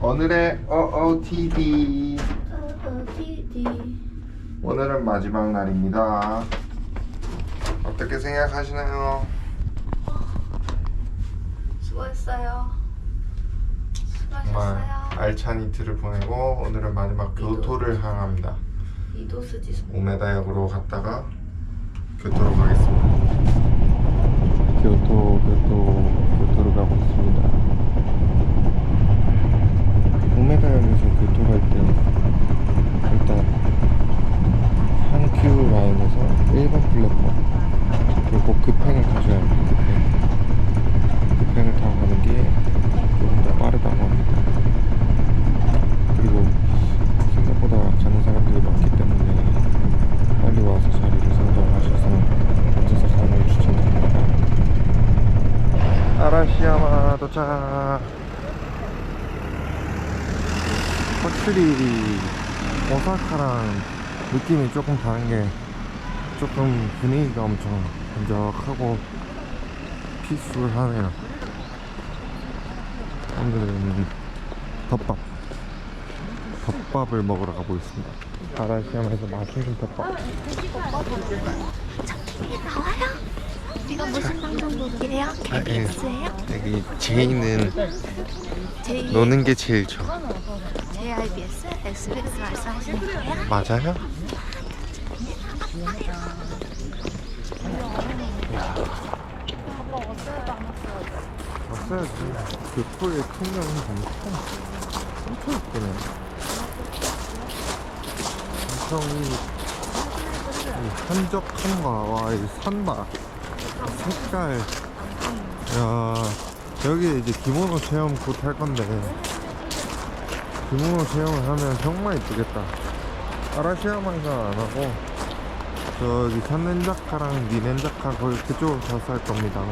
오늘의 OOTD 어디디. 오늘은 마지막 날입니다. 어떻게 생각하시나요? 수고했어요. 정말 수고하셨어요. 알찬 이틀을 보내고 오늘은 마지막 교토를 향합니다. 이도스 지수 오메다역으로 갔다가 교토로 가겠습니다. 교토 교토 교토로 가고 있습니다 오메다역에서 교토 갈 때 일단 한큐 라인에서 1번 플랫폼 그리고 급행을 타셔야 합니다 급행 급행을 타고 가는 게 조금 더 빠르다고 합니다 그리고 생각보다 가는 사람들이 많기 때문에 빨리 와서 자리를 선정하셔서 앉아서 가는 걸 추천드립니다 아라시야마 도착. 확실히 오사카랑 느낌이 조금 다른 게 조금 분위기가 엄청 한적하고 피스풀하네요. 오늘은 덮밥. 덮밥을 먹으러 가고 있습니다. 아라시야마에서 맛있는 덮밥 이거 무슨 방송국이에요? KBS예요? 여기 제이는 J 노는 게 제일 좋아 JIBS, SBS 말씀하시는 거예요? 맞아요? 왔어야지 교토의 풍경이 엄청 엄청 이쁘네 엄청 이, 이 한적함과 와이 산바 색깔. 야 여기 이제 기모노 체험 곧 할 건데. 기모노 체험을 하면 정말 이쁘겠다. 아라시야마에서 안 하고 저기 산렌자카랑 니렌자카 거기 그쪽으로 가서 할 겁니다.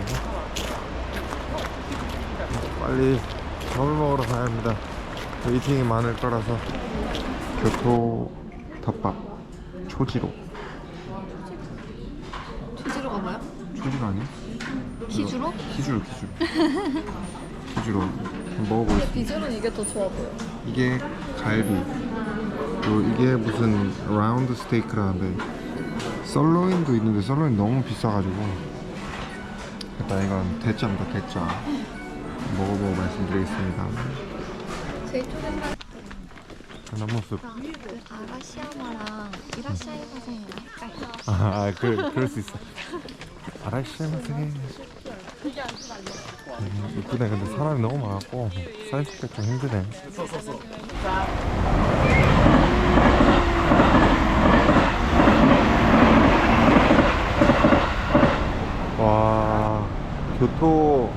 빨리 밥을 먹으러 가야 합니다. 웨이팅이 많을 거라서. 교토 덮밥. 초지로 투지로가 초지가 아니야? 기주로? 기주로 기주로 기주로 먹어보겠습니다. 비주로는 이게 더 좋아 보여. 이게 갈비. 그리고 이게 무슨 라운드 스테이크라는데 썰로인도 있는데 썰로인 너무 비싸가지고 일단 이건 대짜입니다 대짜. 먹어보고 말씀드리겠습니다. 제일 초반에 나무숲 그 아라시야마랑 이라시아이 선생이랑 아 그, 그럴 수 있어. 아라시마세 음, 이쁘네. 근데 사람이 너무 많았고 사진 찍기 좀 힘드네. 와 교토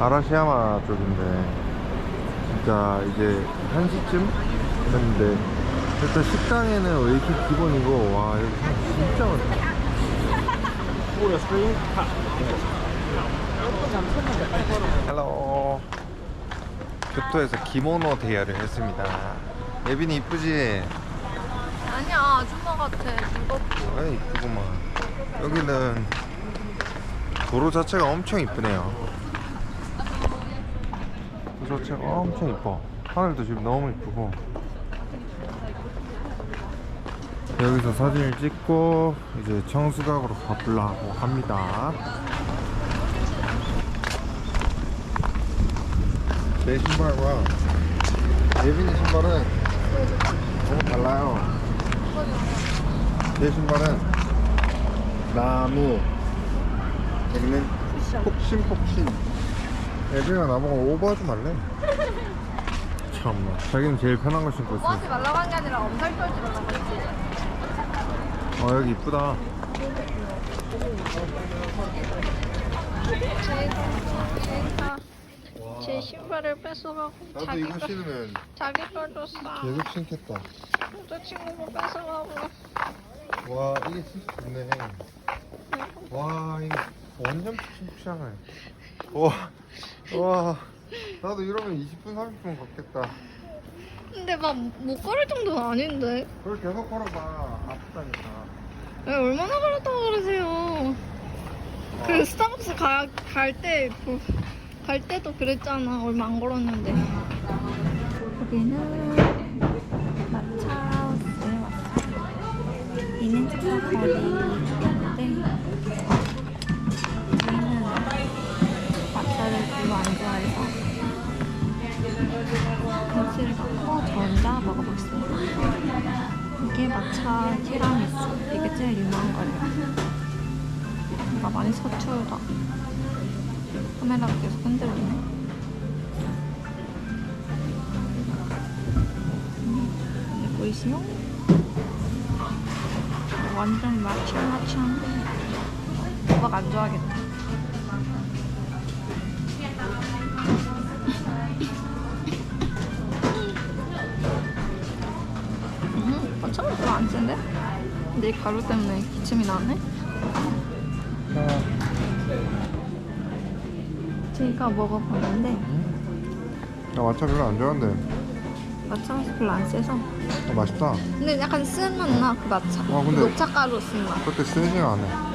아라시야마 쪽인데 진짜 이제 1시쯤 했는데 일단 식당에는 웨이팅 기본이고 와 여기 진짜 많다. 헬로. 교토에서 기모노 대여를 했습니다. 예빈이 이쁘지? 아니야 아줌마 같아. 무겁고. 아 이쁘구만. 여기는 도로 자체가 엄청 이쁘네요 자체가 엄청 이뻐. 하늘도 지금 너무 이쁘고. 여기서 사진을 찍고 이제 청수각으로 가보려고 합니다. 내 신발과 예빈이 신발은 너무 달라요. 제 신발은 나무 여기는 폭신폭신 애비가 나보고 오버하지 말래. 참나. 자기는 제일 편한 걸 신고 있어. 말라고 한 게 아니라 엄살 떨지 말라고 했지. 어 여기 이쁘다. 제 신발을 뺏어가고 나도 자기 이거 거 신으면 자기 걸 줬어 계속 신겠다. 여자친구가 뺏어가고. 와 이게 진짜 좋네. 와 이거 완전 푹신푹신하네. 와, 와 나도 이러면 20분 30분 걷겠다. 근데 막 못 걸을 정도는 아닌데. 그걸 계속 걸어봐. 아프다니까. 왜 얼마나 걸었다고 그러세요? 그 스타벅스 가, 갈 때, 그, 갈 때도 그랬잖아. 얼마 안 걸었는데. 여기는 마차 하우스에 왔어요. 이는 초코거리 별로 안 좋아해서 김치를 갖고 저 혼자 먹어보겠습니다. 이게 마차 티라미수. 이게 제일 유명한 거래요. 뭔가 많이 서툴다. 카메라가 계속 흔들리네. 음, 보이시요? 완전 마차 마차인데 오빠가 안 좋아하겠다. 음, 마차가 별로 안 센데? 근데 이 가루 때문에 기침이 나네? 제가 먹어봤는데 나 마차 별로 안 좋아하는데 마차 맛이 별로 안 세서 어, 맛있다 근데 약간 쓴맛 나, 그 마차 와, 근데- 녹차 가루 쓴맛 그렇게 세지가 않아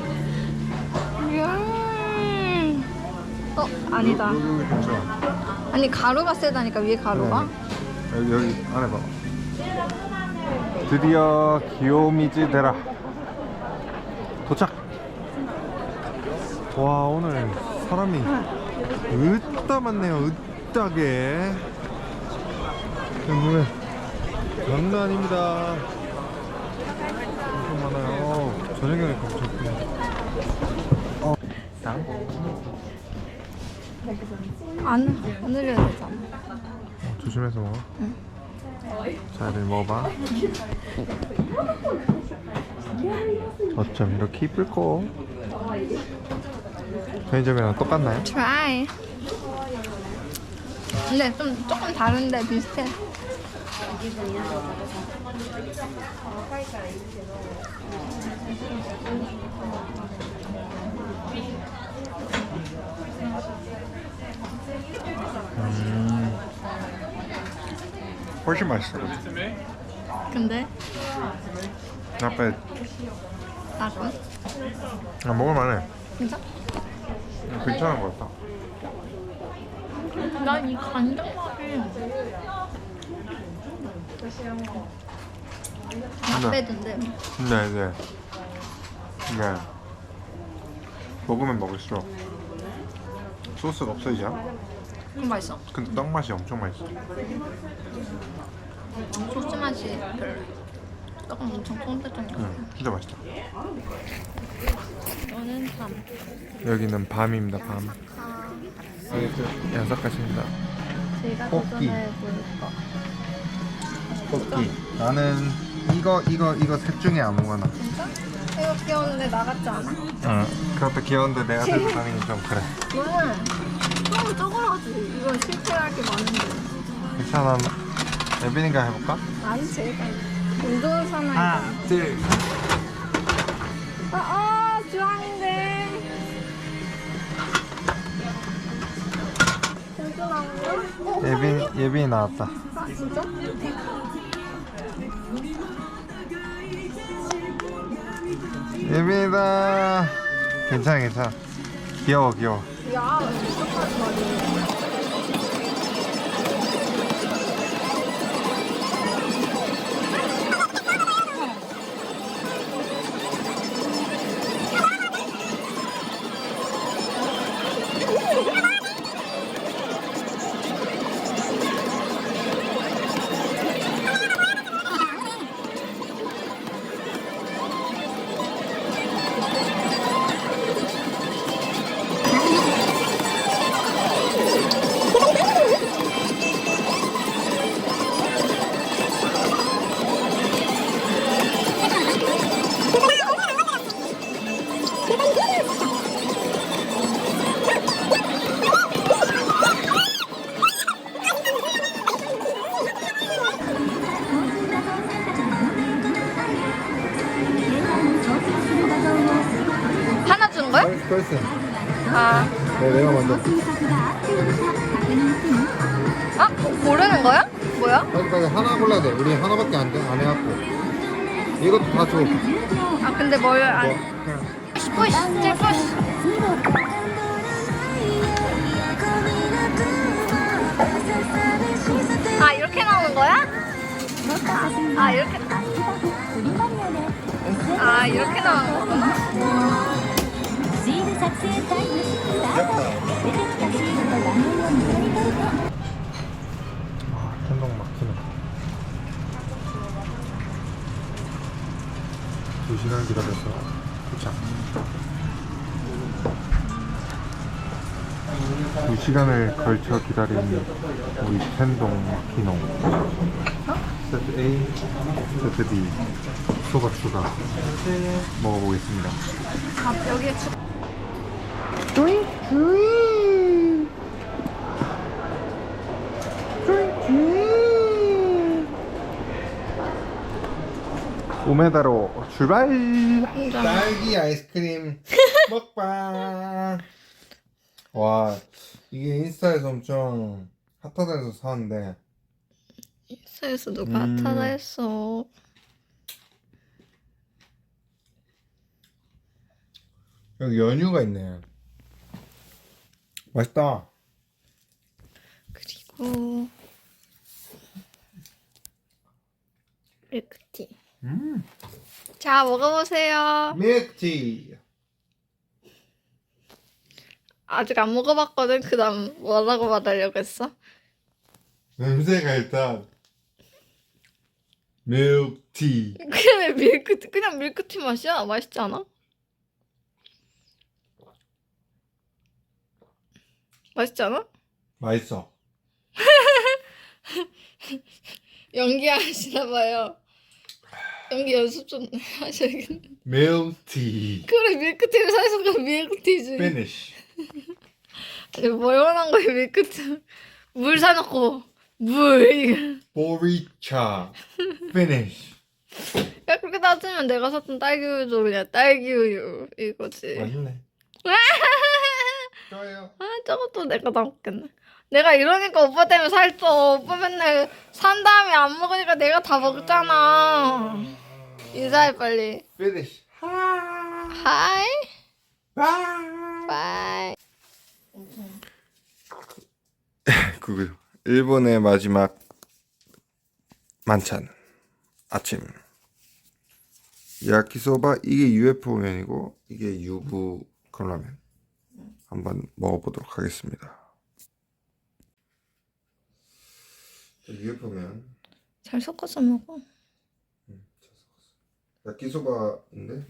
음. 어? 아니다 여기 여기 괜찮아 아니 가루가 세다니까 위에 가루가 네. 여기, 여기 안에 봐 드디어 기요미즈 데라. 도착. 와 오늘 사람이 으따 많네요 으따게. 눈에 장난 아닙니다. 엄청 많아요. 어, 저녁에 엄청 예쁘네 어. 쌍? 안, 안 흘려야 되잖아 어, 조심해서. 먹어 자 애들 먹어봐. 어쩜 이렇게 이쁠꼬 편의점이랑 똑같나요? try. 근데 좀 조금 다른데 비슷해 훨씬 맛있어 근데? 아빠 나건 아, 먹을 만해. 진짜? 괜찮은 것 같다. 난 이 간장 맛이 다 근데- 빼던데. 근데 이제 이게 먹으면 먹을수록 소스가 없어지잖아 그럼 맛있어? 근데 떡 맛이 엄청 맛있어. 소스 맛이 별로 조금 엄청 쫀득쫀득 응 진짜 맛있다. 이거는 밤. 여기는 밤입니다 밤. 아, 야삭하십니다. 제가 뽑기. 도전해 볼까 뽑기 나는 이거 이거 이거 셋 중에 아무거나. 진짜? 이거 귀여운데 나 같지 않아? 응 그것도 귀여운데 내가 들고 다니긴 좀 그래. 너는 너무 쪼그라지 이건 실패할 게 많은데 괜찮아 예빈이가 해볼까? 난 제가 운동선화이다 하나 둘 아, 아 주황인데 여기 나온 거야? 어? 예빈 예빈이 나왔다 아 진짜? 예빈이다 괜찮아 괜찮아 귀여워 귀여워 야 똑같은 말이 이것도 다 줘. 아 근데 뭘 안. 뭐, 그냥. 푸시 푸시 푸시. 아 이렇게 나오는 거야? 아, 아 이렇게. 아 이렇게 나오는 거. 아, 텐동 막히네. 2시간 기다려서 도착. 2시간을 걸쳐 기다린 우리 텐동 키농. 세트 A, 세트 B 소박수가 먹어보겠습니다. 아, 여기에 오메다로 출발! 딸기 아이스크림 먹방. 와 이게 인스타에서 엄청 핫하다 해서 사왔는데 인스타에서 누가 음. 핫하다 했어 여기 연유가 있네. 맛있다. 그리고 밀크티 음. 자 먹어보세요 밀크티. 아직 안 먹어봤거든 그 다음 뭐라고 말하려고 했어? 냄새가 일단 밀크티. 그냥 왜 밀크티 그냥 밀크티 맛이야 맛있지 않아? 맛있지 않아? 맛있어. 연기하시나 봐요 연기 연습 좀 하셔야겠네 밀크티. 그래 밀크티를 사서 가 밀크티지 뭐 얼마나 거야 밀크티 물 사놓고 물 이거 보리차. Finish. 야 그렇게 따지면 내가 샀던 딸기 우유도 그냥 딸기 우유 이거지 맛있네. 좋아요. 아 저것도 내가 다 먹겠네 내가 이러니까 오빠 때문에 살쪄. 오빠 맨날 산 다음에 안 먹으니까 내가 다 먹잖아. 인사해 빨리. Finish. 하이. 아. 바이. 그 일본의 마지막 만찬. 아침. 야키소바 이게 UFO면이고 이게 유부 컵라면. 한번 먹어보도록 하겠습니다. UFO면 잘 섞어서 먹어 야키소바인데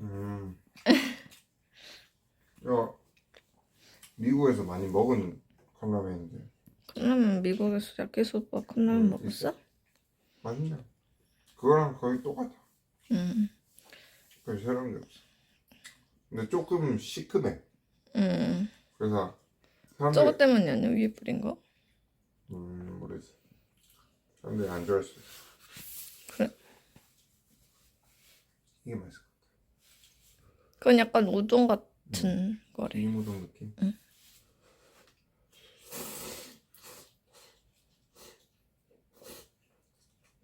음. 야, 미국에서 많이 먹은 컵라면인데 컵라면 미국에서 야끼소바 컵라면 음, 먹었어? 맛있네. 그거랑 거의 똑같아. 응별 새로운 게 없어. 근데 조금 시큼해. 응. 그래서 저거 사람들이 때문이 아니야 위에 뿌린 거? 음 모르겠어. 사람들이 안 좋아할 수 있어. 그래 이게 맛있어. 그건 약간 우동 같은 거래 이무동 느낌. 응.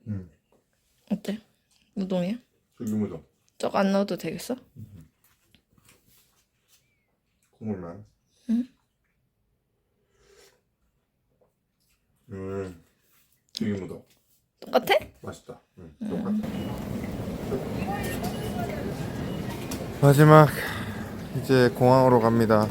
음, 어때? 우동이야? 그 이무동 저거 안 넣어도 되겠어? 국물만. 응. 음, 그 이무동 똑같아? 맛있다. 응, 똑같아. 마지막 이제 공항으로 갑니다.